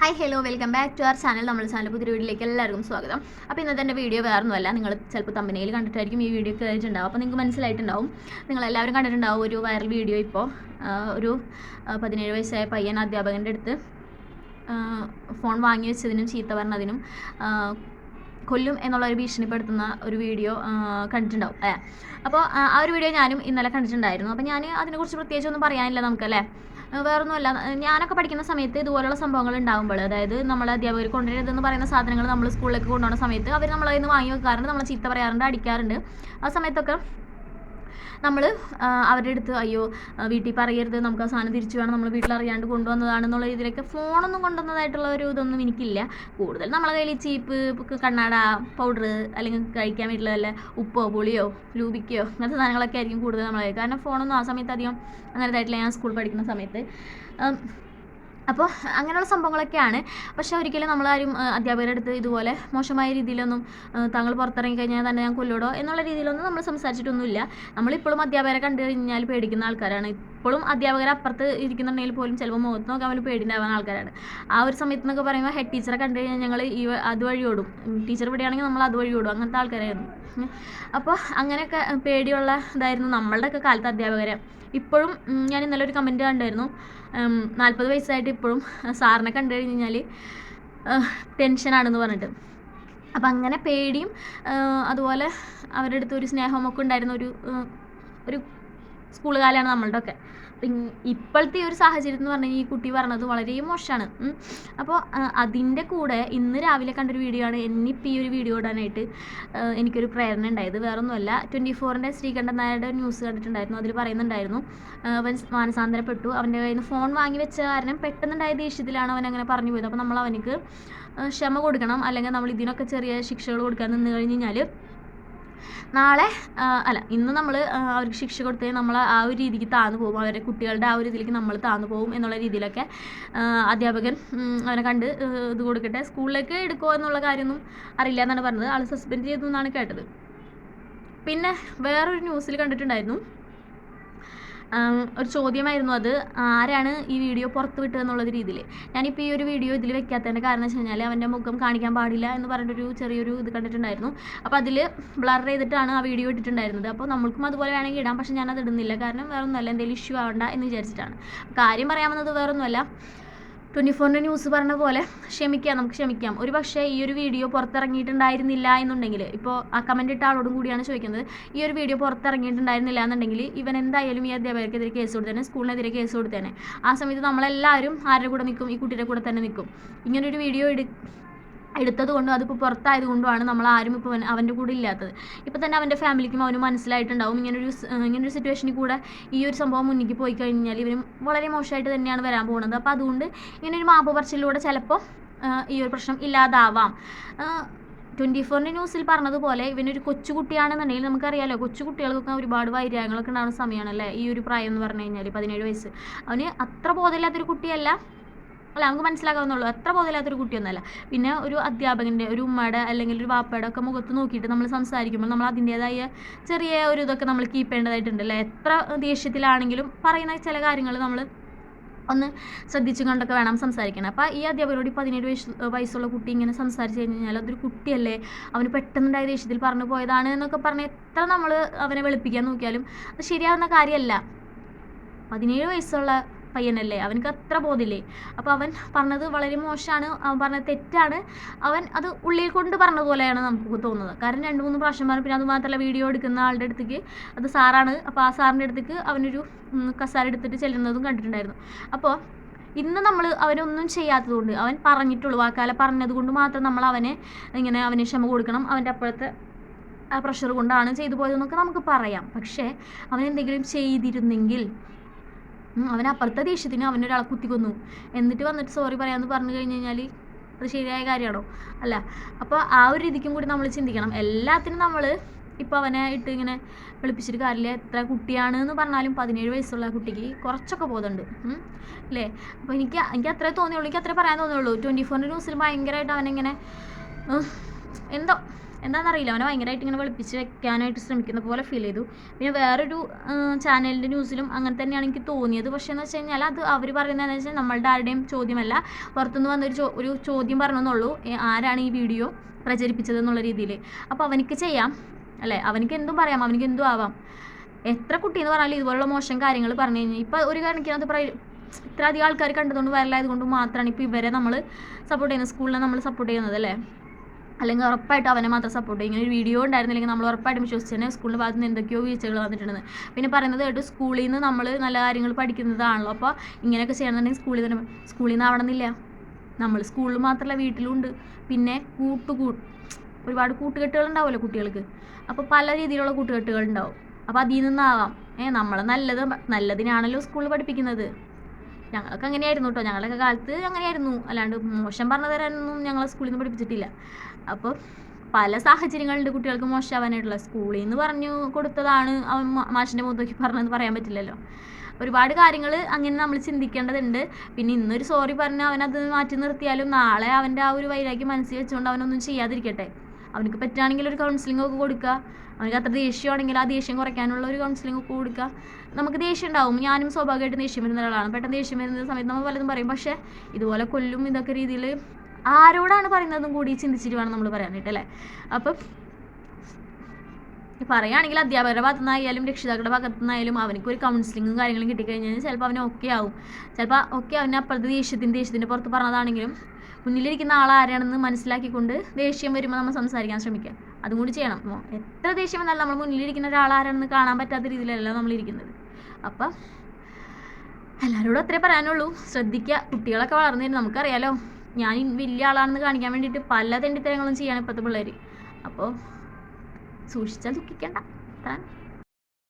Hi hello welcome back to our channel നമ്മുടെ channel പുതിയ വീഡിയോയിലേക്ക് എല്ലാവർക്കും സ്വാഗതം. അപ്പോൾ ഇന്നത്തെ എന്റെ വീഡിയോ വേറൊന്നുമല്ല. നിങ്ങൾ ചിലപ്പോൾ തമ്പനയിൽ കണ്ടിട്ടായിരിക്കും ഈ വീഡിയോ കയറിയിട്ടുണ്ടാവും അപ്പോൾ നിങ്ങൾക്ക് മനസ്സിലായിട്ടുണ്ടാവും. നിങ്ങൾ എല്ലാവരും കണ്ടിട്ടുണ്ടാവും ഒരു വൈറൽ വീഡിയോ ഇപ്പോൾ. ഒരു പതിനേഴ് വയസ്സായ പയ്യൻ അധ്യാപകന്റെ അടുത്ത് ഫോൺ വാങ്ങി വെച്ചതിനും ചീത്ത പറഞ്ഞതിനും കൊല്ലും എന്നുള്ള ഒരു ഭീഷണിപ്പെടുത്തുന്ന ഒരു വീഡിയോ കണ്ടിട്ടുണ്ടാവും അല്ലേ? അപ്പോൾ ആ ഒരു വീഡിയോ ഞാനും ഇന്നലെ കണ്ടിട്ടുണ്ടായിരുന്നു. അപ്പോൾ ഞാൻ അതിനെക്കുറിച്ച് പ്രത്യേകിച്ച് ഒന്നും പറയാനില്ല നമുക്ക് അല്ലേ? വേറൊന്നുമല്ല. ഒന്നുമല്ല ഞാനൊക്കെ പഠിക്കുന്ന സമയത്ത് ഇതുപോലുള്ള സംഭവങ്ങൾ ഉണ്ടാകുമ്പോൾ അതായത് നമ്മൾ അധ്യാപകർ കൊണ്ടുവരരുതെന്ന് പറയുന്ന സാധനങ്ങൾ നമ്മൾ സ്കൂളിലേക്ക് കൊണ്ടുപോകുന്ന സമയത്ത് അവർ നമ്മളതിൽ നിന്ന് വാങ്ങി വെക്കാറുണ്ട്. നമ്മളെ ചീത്ത പറയാറുണ്ട് അടിക്കാറുണ്ട്. ആ സമയത്തൊക്കെ നമ്മൾ അവരുടെ അടുത്ത് അയ്യോ വീട്ടിൽ പറയരുത് നമുക്ക് ആ സാധനം തിരിച്ചു വേണം നമ്മൾ വീട്ടിൽ അറിയാണ്ട് കൊണ്ടുവന്നതാണെന്നുള്ള രീതിയിലൊക്കെ ഫോണൊന്നും കൊണ്ടുവന്നതായിട്ടുള്ള ഒരു ഇതൊന്നും എനിക്കില്ല. കൂടുതൽ നമ്മളെ കയ്യിൽ ചീപ്പ് കണ്ണാട പൗഡർ അല്ലെങ്കിൽ കഴിക്കാൻ വീട്ടിൽ വല്ല ഉപ്പോ പുളിയോ ലൂബിക്കോ അങ്ങനത്തെ സാധനങ്ങളൊക്കെ ആയിരിക്കും കൂടുതൽ നമ്മളെ കാരണം ഫോണൊന്നും ആ സമയത്ത് അധികം അങ്ങനെ ആയിട്ടില്ല ഞാൻ സ്കൂൾ പഠിക്കുന്ന സമയത്ത് അപ്പോൾ അങ്ങനെയുള്ള സംഭവങ്ങളൊക്കെയാണ്. പക്ഷേ ഒരിക്കലും നമ്മളാരും അധ്യാപകരുടെ അടുത്ത് ഇതുപോലെ മോശമായ രീതിയിലൊന്നും താങ്കൾ പുറത്തിറങ്ങി കഴിഞ്ഞാൽ തന്നെ ഞാൻ കൊല്ലൂടോ എന്നുള്ള രീതിയിലൊന്നും നമ്മൾ സംസാരിച്ചിട്ടൊന്നുമില്ല. നമ്മളിപ്പോഴും അധ്യാപകരെ കണ്ടു കഴിഞ്ഞാൽ പേടിക്കുന്ന ആൾക്കാരാണ് ഇപ്പോഴും അധ്യാപകർ അപ്പുറത്ത് ഇരിക്കുന്നുണ്ടെങ്കിൽ പോലും ചിലപ്പോൾ മുഖത്ത് നോക്കാൻ പോലും പേടിയുണ്ടാവുന്ന ആൾക്കാരാണ്. ആ ഒരു സമയത്ത് എന്നൊക്കെ പറയുമ്പോൾ ഹെഡ് ടീച്ചറെ കണ്ടു കഴിഞ്ഞാൽ ഞങ്ങൾ ഈ അതുവഴി ഓടും. ടീച്ചർ ഇവിടെയാണെങ്കിൽ നമ്മൾ അതുവഴി ഓടും. അങ്ങനത്തെ ആൾക്കാരായിരുന്നു. അപ്പോൾ അങ്ങനെയൊക്കെ പേടിയുള്ള ഇതായിരുന്നു നമ്മളുടെയൊക്കെ കാലത്ത് അധ്യാപകരെ. ഇപ്പോഴും ഞാൻ ഇന്നലെ ഒരു കമന്റ് കണ്ടായിരുന്നു. നാൽപ്പത് വയസ്സായിട്ട് ഇപ്പോഴും സാറിനെ കണ്ടു കഴിഞ്ഞാൽ ടെൻഷനാണെന്ന് പറഞ്ഞിട്ട്. അപ്പം അങ്ങനെ പേടിയും അതുപോലെ അവരുടെ അടുത്ത് ഒരു സ്നേഹമൊക്കെ ഉണ്ടായിരുന്ന ഒരു ഒരു സ്കൂൾ കാലമാണ് നമ്മളുടെ ഒക്കെ ഇപ്പോഴത്തെ ഒരു സാഹചര്യം എന്ന് പറഞ്ഞാൽ ഈ കുട്ടി പറഞ്ഞത് വളരെ മോശമാണ് അപ്പോൾ അതിന്റെ കൂടെ ഇന്ന് രാവിലെ കണ്ടൊരു വീഡിയോ ആണ്. എന്നിപ്പോൾ ഈ ഒരു വീഡിയോ ഇടാനായിട്ട് എനിക്കൊരു പ്രേരണ ഉണ്ടായത്. വേറൊന്നുമല്ല. ട്വന്റി ഫോറിന്റെ ശ്രീകണ്ഠൻ നായരുടെ ന്യൂസ് കണ്ടിട്ടുണ്ടായിരുന്നു. അതിൽ പറയുന്നുണ്ടായിരുന്നു. അവൻ മാനസാന്തരപ്പെട്ടു. അവന്റെ കയ്യിൽ നിന്ന് ഫോൺ വാങ്ങി വെച്ച കാരണം പെട്ടെന്നുണ്ടായ ദേഷ്യത്തിലാണ് അവൻ അങ്ങനെ പറഞ്ഞു പോയത്. അപ്പോൾ നമ്മൾ അവനക്ക് ക്ഷമ കൊടുക്കണം. അല്ലെങ്കിൽ നമ്മൾ ഇതിനൊക്കെ ചെറിയ ശിക്ഷകൾ കൊടുക്കാൻ നിന്ന് കഴിഞ്ഞ് കഴിഞ്ഞാൽ നാളെ അല്ല ഇന്ന് നമ്മൾ അവർക്ക് ശിക്ഷ കൊടുത്ത് നമ്മൾ ആ ഒരു രീതിക്ക് താന്നു പോകും. അവരെ കുട്ടികളുടെ ആ ഒരു ഇതിലേക്ക് നമ്മൾ താന്നു പോകും എന്നുള്ള രീതിയിലൊക്കെ അധ്യാപകൻ അവനെ കണ്ട് ഇത് കൊടുക്കട്ടെ. സ്കൂളിലേക്ക് എടുക്കുമോ എന്നുള്ള കാര്യമൊന്നും അറിയില്ല എന്നാണ് പറഞ്ഞത്. ആൾ സസ്പെൻഡ് ചെയ്തു എന്നാണ് കേട്ടത്. പിന്നെ വേറൊരു ന്യൂസിൽ കണ്ടിട്ടുണ്ടായിരുന്നു. ഒരു ചോദ്യമായിരുന്നു അത്. ആരാണ് ഈ വീഡിയോ പുറത്ത് വിട്ടതെന്നുള്ളത് രീതിയിൽ ഞാനിപ്പോൾ ഈ ഒരു വീഡിയോ ഇതിൽ വെക്കാത്തതിന്റെ കാരണം വെച്ച് കഴിഞ്ഞാൽ അവന്റെ മുഖം കാണിക്കാൻ പാടില്ല എന്ന് പറഞ്ഞിട്ടൊരു ചെറിയൊരു ഇത് കണ്ടിട്ടുണ്ടായിരുന്നു. അപ്പോൾ അതിൽ ബ്ലർ ചെയ്തിട്ടാണ് ആ വീഡിയോ ഇട്ടിട്ടുണ്ടായിരുന്നത്. അപ്പോൾ നമ്മൾക്കും അതുപോലെ വേണമെങ്കിൽ ഇടാം പക്ഷേ ഞാനത് ഇടുന്നില്ല. കാരണം വേറെ ഒന്നുമല്ല എന്തെങ്കിലും ഇഷ്യൂ ആവണ്ട എന്ന് വിചാരിച്ചിട്ടാണ്. കാര്യം പറയാമെന്നത് വേറൊന്നുമല്ല. ട്വന്റി ഫോറിന്റെ ന്യൂസ് പറഞ്ഞ പോലെ ക്ഷമിക്കാം നമുക്ക് ക്ഷമിക്കാം. ഒരു പക്ഷേ ഈ ഒരു വീഡിയോ പുറത്തിറങ്ങിയിട്ടുണ്ടായിരുന്നില്ല എന്നുണ്ടെങ്കിൽ ഇപ്പോൾ ആ കമന്റ് ഇട്ട ആളോടും കൂടിയാണ് ചോദിക്കുന്നത് ഈ ഒരു വീഡിയോ പുറത്തിറങ്ങിയിട്ടുണ്ടായിരുന്നില്ല എന്നുണ്ടെങ്കിൽ ഇവൻ എന്തായാലും ഈ അധ്യാപകർക്കെതിരെ കേസ് കൊടുത്തേനെ സ്കൂളിനെതിരെ കേസ് കൊടുത്തേനെ. ആ സമയത്ത് നമ്മളെല്ലാവരും ആരുടെ കൂടെ നിൽക്കും? ഈ കുട്ടിയുടെ കൂടെ തന്നെ നിൽക്കും. ഇങ്ങനൊരു വീഡിയോ എടു എടുത്തത് കൊണ്ടും അതിപ്പോൾ പുറത്തായത് കൊണ്ടുമാണ് നമ്മൾ ആരും ഇപ്പോൾ അവന്റെ കൂടെ ഇല്ലാത്തത്. ഇപ്പോൾ തന്നെ അവന്റെ ഫാമിലിക്കും അവന് മനസ്സിലായിട്ടുണ്ടാവും. ഇങ്ങനൊരു ഇങ്ങനൊരു സിറ്റുവേഷനിൽ കൂടെ ഈ ഒരു സംഭവം മുന്നിലേക്ക് പോയി കഴിഞ്ഞാൽ ഇവരും വളരെ മോശമായിട്ട് തന്നെയാണ് വരാൻ പോകുന്നത്. അപ്പോൾ അതുകൊണ്ട് ഇങ്ങനൊരു മാപ്പ് പറച്ചിലൂടെ ചിലപ്പോൾ ഈ ഒരു പ്രശ്നം ഇല്ലാതാവാം. ട്വന്റി ഫോറിന്റെ ന്യൂസിൽ പറഞ്ഞതുപോലെ ഇവനൊരു കൊച്ചുകുട്ടിയാണെന്നുണ്ടെങ്കിൽ നമുക്കറിയാലോ കൊച്ചുകുട്ടികൾക്കൊക്കെ ഒരുപാട് വൈരാഗ്യങ്ങളൊക്കെ ഉണ്ടാകുന്ന സമയമാണല്ലേ ഈ ഒരു പ്രായം എന്ന് പറഞ്ഞു കഴിഞ്ഞാൽ പതിനേഴ് വയസ്സ്. അവന് അത്ര ബോധമില്ലാത്തൊരു കുട്ടിയല്ല. അല്ല നമുക്ക് മനസ്സിലാക്കാവുന്നുള്ളൂ അത്ര ബോധമില്ലാത്തൊരു കുട്ടിയൊന്നുമല്ല. പിന്നെ ഒരു അധ്യാപകന്റെ ഒരു ഉമ്മയുടെ അല്ലെങ്കിൽ ഒരു വാപ്പയുടെ ഒക്കെ മുഖത്ത് നോക്കിയിട്ട് നമ്മൾ സംസാരിക്കുമ്പോൾ നമ്മൾ അതിന്റേതായ ചെറിയ ഒരു ഇതൊക്കെ നമ്മൾ കീപ്പ് ചെയ്യേണ്ടതായിട്ടുണ്ട് അല്ലേ എത്ര ദേഷ്യത്തിലാണെങ്കിലും പറയുന്ന ചില കാര്യങ്ങൾ നമ്മൾ ഒന്ന് ശ്രദ്ധിച്ചു കണ്ടൊക്കെ വേണം സംസാരിക്കണം അപ്പോൾ ഈ അധ്യാപകരോട് ഈ പതിനേഴ് വയസ്സ് വയസ്സുള്ള കുട്ടി ഇങ്ങനെ സംസാരിച്ച് കഴിഞ്ഞ് കഴിഞ്ഞാൽ അതൊരു കുട്ടിയല്ലേ? അവന് പെട്ടെന്നുണ്ടായ ദേഷ്യത്തിൽ പറഞ്ഞു പോയതാണ് എന്നൊക്കെ പറഞ്ഞ് എത്ര നമ്മൾ അവനെ വെളുപ്പിക്കാൻ നോക്കിയാലും അത് ശരിയാവുന്ന കാര്യമല്ല. പതിനേഴ് വയസ്സുള്ള പയ്യനല്ലേ? അവനക്ക് അത്ര ബോധില്ലേ? അപ്പോൾ അവൻ പറഞ്ഞത് വളരെ മോശമാണ്. അവൻ പറഞ്ഞത് തെറ്റാണ്. അവൻ അത് ഉള്ളിൽ കൊണ്ട് പറഞ്ഞ പോലെയാണ് നമുക്ക് തോന്നുന്നത്. കാരണം രണ്ട് മൂന്ന് പ്രാവശ്യം പറഞ്ഞു. പിന്നെ അത് മാത്രമല്ല വീഡിയോ എടുക്കുന്ന ആളുടെ അടുത്തേക്ക് അത് സാറാണ്. അപ്പോൾ ആ സാറിന്റെ അടുത്തേക്ക് അവനൊരു കസാര എടുത്തിട്ട് ചെല്ലുന്നതും കണ്ടിട്ടുണ്ടായിരുന്നു. അപ്പോൾ ഇന്ന് നമ്മൾ അവനൊന്നും ചെയ്യാത്തതുകൊണ്ട് അവൻ പറഞ്ഞിട്ടുള്ളൂ. വാക്കാലെ പറഞ്ഞത് കൊണ്ട് മാത്രം നമ്മൾ അവനെ ഇങ്ങനെ അവന് ക്ഷമ കൊടുക്കണം. അവന്റെ അപ്പോഴത്തെ ആ പ്രഷർ കൊണ്ടാണ് ചെയ്തു പോയതെന്നൊക്കെ നമുക്ക് പറയാം. പക്ഷേ അവൻ എന്തെങ്കിലും ചെയ്തിരുന്നെങ്കിൽ അവൻ അപ്പുറത്തെ ദേഷ്യത്തിന് അവനൊരാളെ കുത്തിക്കൊന്നു എന്നിട്ട് വന്നിട്ട് സോറി പറയാമെന്ന് പറഞ്ഞു കഴിഞ്ഞ് കഴിഞ്ഞാൽ അത് ശരിയായ കാര്യമാണോ അല്ല അപ്പോൾ ആ ഒരു രീതിക്കും കൂടി നമ്മൾ ചിന്തിക്കണം. എല്ലാത്തിനും നമ്മൾ ഇപ്പോൾ അവനെ ഇട്ട് ഇങ്ങനെ വിളിപ്പിച്ചിട്ട് കാര്യമില്ല. എത്ര കുട്ടിയാണ് എന്ന് പറഞ്ഞാലും പതിനേഴ് വയസ്സുള്ള കുട്ടിക്ക് കുറച്ചൊക്കെ ബോധമുണ്ട്. അല്ലേ? അപ്പോൾ എനിക്ക് എനിക്ക് അത്രേ തോന്നിയുള്ളൂ. എനിക്ക് അത്രേ പറയാൻ തോന്നിയുള്ളൂ. ട്വന്റി ഫോറിന്റെ ന്യൂസിൽ ഭയങ്കരമായിട്ട് അവനിങ്ങനെ എന്തോ എന്താണെന്നറിയില്ല. അവനെ ഭയങ്കരമായിട്ട് ഇങ്ങനെ വെളുപ്പിച്ച് വെക്കാനായിട്ട് ശ്രമിക്കുന്ന പോലെ ഫീൽ ചെയ്തു. പിന്നെ വേറൊരു ചാനലിന്റെ ന്യൂസിലും അങ്ങനെ തന്നെയാണ് എനിക്ക് തോന്നിയത്. പക്ഷേ എന്ന് വെച്ച് കഴിഞ്ഞാൽ അത് അവർ പറയുന്നതെന്ന് വെച്ചാൽ നമ്മളുടെ ആരുടെയും ചോദ്യമല്ല. പുറത്തുനിന്ന് വന്നൊരു ചോ ഒരു ചോദ്യം പറഞ്ഞെന്നുള്ളൂ. ആരാണ് ഈ വീഡിയോ പ്രചരിപ്പിച്ചത് എന്നുള്ള രീതിയിൽ. അപ്പോൾ അവനിക്ക് ചെയ്യാം. അല്ലേ? അവനിക്ക് എന്തും പറയാം. അവനിക്ക് എന്തും ആവാം. എത്ര കുട്ടി എന്ന് പറഞ്ഞാലും ഇതുപോലുള്ള മോശം കാര്യങ്ങൾ പറഞ്ഞു കഴിഞ്ഞാൽ ഇപ്പോൾ ഒരു കണക്കിനകത്ത് പറയും ഇത്ര അധികം ആൾക്കാർ കണ്ടതുകൊണ്ട് വരലായത് കൊണ്ട് മാത്രമാണ് ഇപ്പോൾ ഇവരെ നമ്മൾ സപ്പോർട്ട് ചെയ്യുന്നത്. സ്കൂളിനെ നമ്മൾ സപ്പോർട്ട് ചെയ്യുന്നത് അല്ലേ? അല്ലെങ്കിൽ ഉറപ്പായിട്ടും അവനെ മാത്രം സപ്പോർട്ട് ചെയ്യും. ഇങ്ങനെ ഒരു വീഡിയോ ഉണ്ടായിരുന്നില്ലെങ്കിൽ നമ്മൾ ഉറപ്പായിട്ടും വിശ്വസിച്ച് സ്കൂളിൽ ഭാഗത്ത് നിന്ന് എന്തൊക്കെയോ വീഴ്ചകൾ വന്നിട്ടുണ്ടെന്ന് പിന്നെ പറയുന്നത് കേട്ട് സ്കൂളിൽ നിന്ന് നമ്മൾ നല്ല കാര്യങ്ങൾ പഠിക്കുന്നതാണല്ലോ. അപ്പോൾ ഇങ്ങനെയൊക്കെ ചെയ്യണമെന്നുണ്ടെങ്കിൽ സ്കൂളിൽ തന്നെ സ്കൂളിൽ നിന്ന് ആവണമെന്നില്ല നമ്മൾ സ്കൂളിൽ മാത്രമല്ല വീട്ടിലുണ്ട് പിന്നെ കൂട്ടുകൂ ഒരുപാട് കൂട്ടുകെട്ടുകൾ ഉണ്ടാവുമല്ലോ കുട്ടികൾക്ക്. അപ്പോൾ പല രീതിയിലുള്ള കൂട്ടുകെട്ടുകൾ ഉണ്ടാവും. അപ്പോൾ അതിൽ നിന്നാവാം. ഏ നമ്മൾ നല്ലത് നല്ലതിനാണല്ലോ സ്കൂളിൽ പഠിപ്പിക്കുന്നത്. ഞങ്ങളൊക്കെ അങ്ങനെയായിരുന്നു കേട്ടോ. ഞങ്ങളൊക്കെ കാലത്ത് അങ്ങനെയായിരുന്നു. അല്ലാണ്ട് മോശം പറഞ്ഞു തരാനൊന്നും ഞങ്ങളെ സ്കൂളിൽ നിന്ന് പഠിപ്പിച്ചിട്ടില്ല. അപ്പോൾ പല സാഹചര്യങ്ങളുണ്ട് കുട്ടികൾക്ക് മോശമാവാനായിട്ടുള്ള സ്കൂളിൽ നിന്ന് പറഞ്ഞു കൊടുത്തതാണ് അവൻ മാഷിന്റെ മുഖത്തേക്ക് പറഞ്ഞതെന്ന് പറയാൻ പറ്റില്ലല്ലോ. ഒരുപാട് കാര്യങ്ങൾ അങ്ങനെ നമ്മൾ ചിന്തിക്കേണ്ടതുണ്ട്. പിന്നെ ഇന്നൊരു സോറി പറഞ്ഞ് അവനത് മാറ്റി നിർത്തിയാലും നാളെ അവന്റെ ആ ഒരു വൈരാഗ്യം മനസ്സിൽ വെച്ചുകൊണ്ട് അവനൊന്നും ചെയ്യാതിരിക്കട്ടെ. അവനക്ക് പറ്റുകയാണെങ്കിൽ ഒരു കൗൺസിലിംഗ് ഒക്കെ കൊടുക്കുക അവനക്ക് അത്ര ദേഷ്യമാണെങ്കിൽ ആ ദേഷ്യം കുറയ്ക്കാനുള്ള ഒരു കൗൺസിലിംഗ് ഒക്കെ കൊടുക്കുക നമുക്ക് ദേഷ്യം ഉണ്ടാവും. ഞാനും സ്വാഭാവികമായിട്ടും ദേഷ്യം വരുന്ന ഒരാളാണ്. പെട്ടെന്ന് ദേഷ്യം വരുന്ന സമയത്ത് നമ്മൾ പലതും പറയും. പക്ഷേ ഇതുപോലെ കൊല്ലും ഇതൊക്കെ രീതിയിൽ ആരോടാണ് പറയുന്നതും കൂടി ചിന്തിച്ചിട്ട് വേണം നമ്മൾ പറയാനായിട്ട് അല്ലേ? അപ്പം പറയുകയാണെങ്കിൽ അധ്യാപകരുടെ ഭാഗത്തു നിന്നായാലും രക്ഷിതാക്കളുടെ ഭാഗത്തു നിന്നായാലും അവനക്ക് ഒരു കൗൺസിലിങ്ങും കാര്യങ്ങളും കിട്ടിക്കഴിഞ്ഞാൽ ചിലപ്പോൾ അവന് ഓക്കെ ആവും. ചിലപ്പോൾ ഓക്കെ അവന് അപ്പുറത്ത് ദേഷ്യത്തിന്റെ ദേഷ്യത്തിന്റെ പുറത്ത് പറഞ്ഞതാണെങ്കിലും മുന്നിലിരിക്കുന്ന ആളാരാണെന്ന് മനസ്സിലാക്കിക്കൊണ്ട് ദേഷ്യം വരുമ്പോൾ നമ്മൾ സംസാരിക്കാൻ ശ്രമിക്കുക. അതും കൂടി ചെയ്യണം. എത്ര ദേഷ്യം വന്നാലും നമ്മൾ മുന്നിലിരിക്കുന്ന ഒരാളാരാണെന്ന് കാണാൻ പറ്റാത്ത രീതിയിലല്ല നമ്മൾ ഇരിക്കുന്നത് അപ്പം എല്ലാവരോടും അത്രേ പറയാനുള്ളൂ. ശ്രദ്ധിക്കുക. കുട്ടികളൊക്കെ വളർന്നു നമുക്കറിയാലോ. ഞാൻ വലിയ ആളാണെന്ന് കാണിക്കാൻ വേണ്ടിയിട്ട് പല തെണ്ടിത്തരങ്ങളും ചെയ്യാണ് ഇപ്പോഴത്തെ പിള്ളേർ അപ്പോൾ സൂക്ഷിച്ചാൽ ദുഃഖിക്കണ്ട. അതാണ്